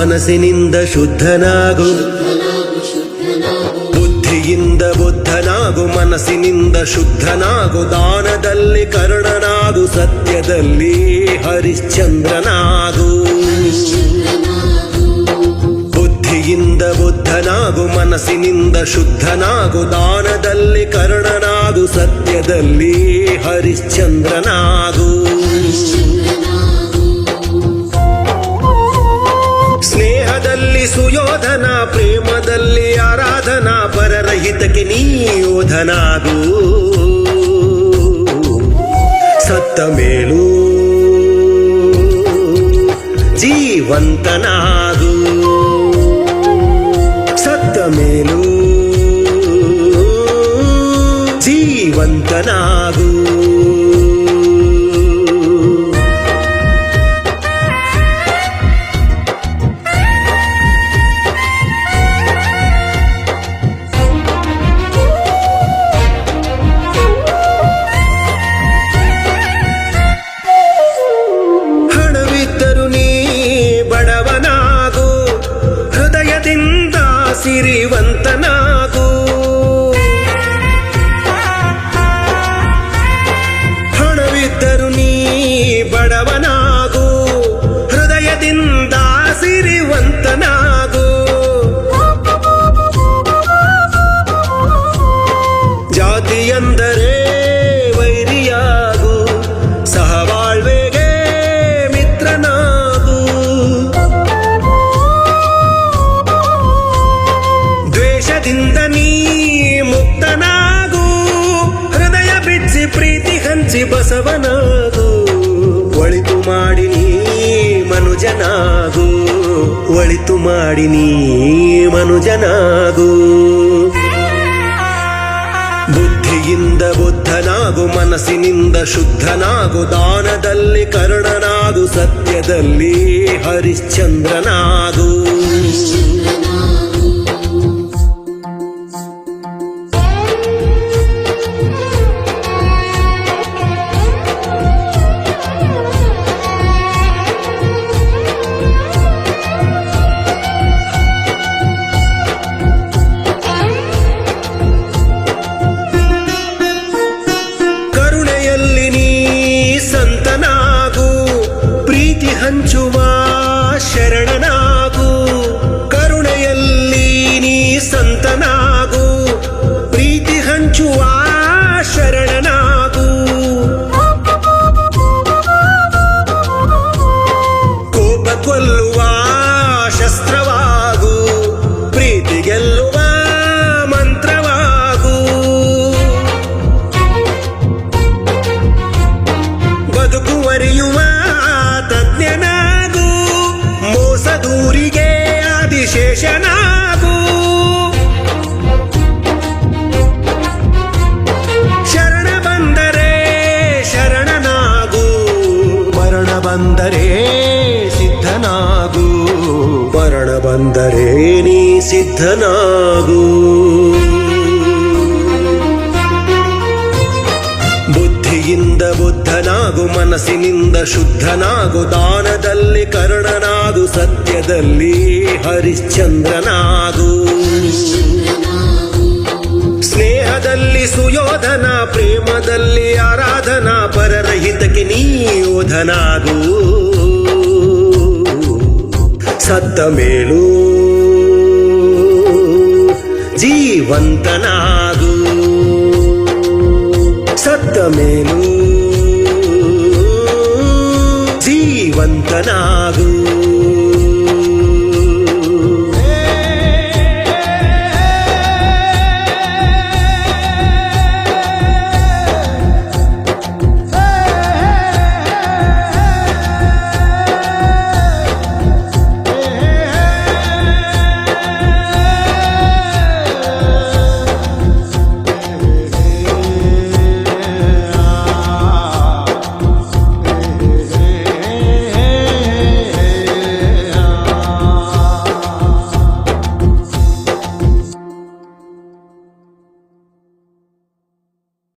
ಮನಸ್ಸಿನಿಂದ ಶುದ್ಧನಾಗು. ಬುದ್ಧಿಯಿಂದ ಬುದ್ಧನಾಗು, ಮನಸ್ಸಿನಿಂದ ಶುದ್ಧನಾಗು. ದಾನದಲ್ಲಿ ಕರುಣನಾಗು, ಸತ್ಯದಲ್ಲಿ ಹರಿಶ್ಚಂದ್ರನಾಗು. ಬುದ್ಧಿಯಿಂದ ಬುದ್ಧನಾಗು, ಮನಸ್ಸಿನಿಂದ ಶುದ್ಧನಾಗು. ದಾನದಲ್ಲಿ ಕರುಣನಾಗು, ಸತ್ಯದಲ್ಲಿ ಹರಿಶ್ಚಂದ್ರನಾಗು. ಪರರಹಿತಕ್ಕೆ ನೀ ಯೋಧನಾಗು ಸತ್ತ ಮೇಲೂ ಜೀವಂತನಾಗು ಸತ್ತ ಮೇಲೂ ಜೀವಂತನಾಗು ಸಿರಿವಂತನಾಗು. ಹಣವಿದ್ದರು ನೀ ಬಡವನಾಗು. ಹೃದಯದಿಂದ ಸಿರಿವಂತನಾಗು. ದ್ವೇಷದಿಂದ ನೀ ಮುಕ್ತನಾಗು. ಹೃದಯ ಬಿಚ್ಚಿ ಪ್ರೀತಿ ಹಂಚಿ ಬಸವನಾಗು. ಒಳಿತು ಮಾಡಿ ನೀ ಮನುಜನಾಗು. ಒಳಿತು ಮಾಡಿ ನೀ ಮನುಜನಾಗು. ಬುದ್ಧಿಯಿಂದ ಬುದ್ಧನಾಗು, ಮನಸ್ಸಿನಿಂದ ಶುದ್ಧನಾಗು. ದಾನದಲ್ಲಿ ಕರುಣನಾಗು, ಸತ್ಯದಲ್ಲಿ ಹರಿಶ್ಚಂದ್ರನಾಗು. ಬದುಕುವರಿಯುವ ತಜ್ಞನಾಗು. ಮೋಸ ದೂರಿಗೆ ಆದಿಶೇಷನಾಗು ಶರಣ ಬಂದರೆ ಶರಣನಾಗು. ಮರಣ ಬಂದರೆ ಸಿದ್ಧನಾಗು. ಮರಣ ಬಂದರೆ ನೀ ಸಿದ್ಧನಾಗು. ಬುದ್ಧಿಯಿಂದ ಬುದ್ಧನಾಗು ಮನಸ್ಸಿನಿಂದ ಶುದ್ಧನಾಗು ದಾನದಲ್ಲಿ ಕರ್ಣನಾಗು ಸತ್ಯದಲ್ಲಿ ಹರಿಶ್ಚಂದ್ರನಾಗು. ಸ್ನೇಹದಲ್ಲಿ ಸುಯೋಧನ, ಪ್ರೇಮದಲ್ಲಿ ಆರಾಧನಾ ಪರರ ಹಿತಕ್ಕೆ ನೀಯೋಧನಾಗು ಸತ್ತ ಮೇಲೂ ಜೀವಂತನಾಗು ಮೇಲೂ ಜೀವಂತನಾಗು